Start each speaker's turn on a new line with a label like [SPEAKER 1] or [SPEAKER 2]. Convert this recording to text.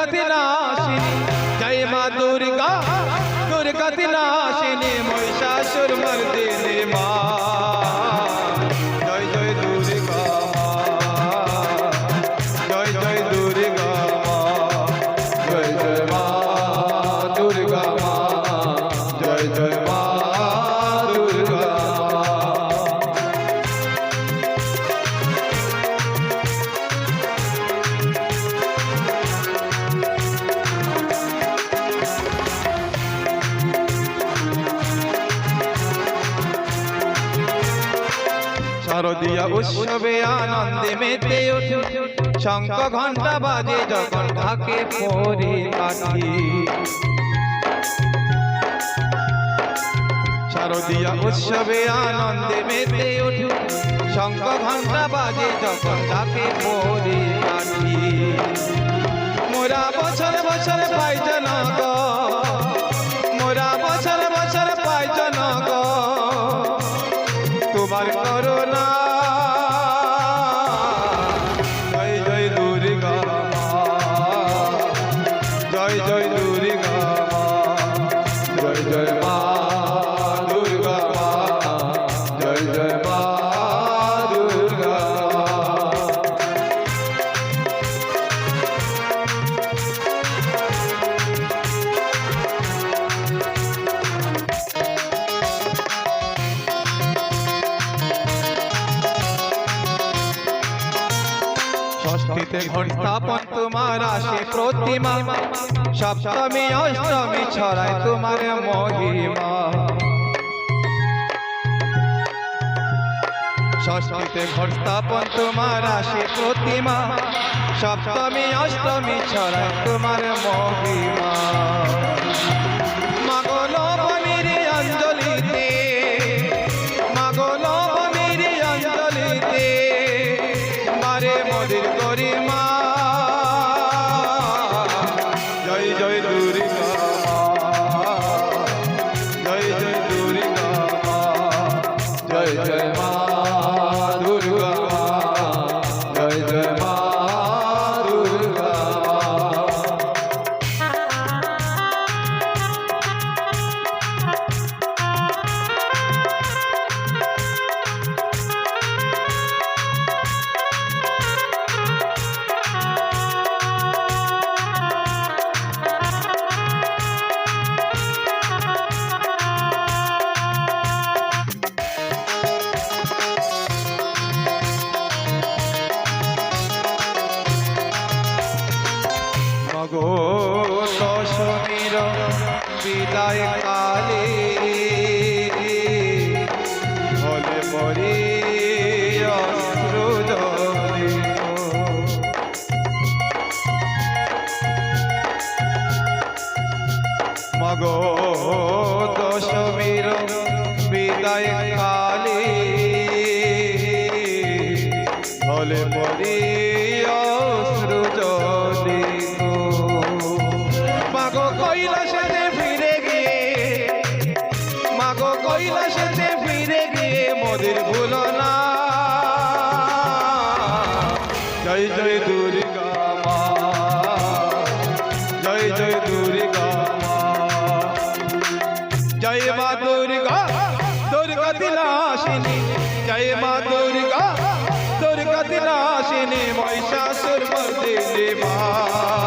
[SPEAKER 1] দুর্গতি নাশিনী। জয় মা দুর্গা দুর্গতি মহিষাসুর মর্দিনী। শারদীয়া উৎসবে আনন্দে মেতে ওঠে। শঙ্খ ঘণ্টা বাজে যখন ঢাকে পরে পাখি। শারদীয়া উৎসবে আনন্দে মেতে ওঠে। শঙ্খ ঘণ্টা বাজে যখন ঢাকে পরে পাখি। মোরা বছর বছর পাই জনক ষষ্ঠীতে ঘটস্থাপন তোমার আসে প্রতিমা। সপ্তমী, অষ্টমী ছড়ায় তোমার মহিমা। ষষ্ঠীতে ঘটস্থাপন তোমার আসে প্রতিমা। সপ্তমী, অষ্টমী ছড়ায় তোমার মহিমা। জয় জয় মগো দশমীর বিদায় কালে হলে পরে মগো দশমীর বিদায় কালে হলে পরে কৈলাসেতে ফিরে গিয়ে মোদের ভুলো না। জয় জয় দুর্গা মা। জয় জয় দুর্গা মা। জয় মা দুর্গা দুর্গা দিনাশিনী জয় মা দুর্গা দুর্গা দিনাশিনী মহিষাসুর মর্দিনী মা।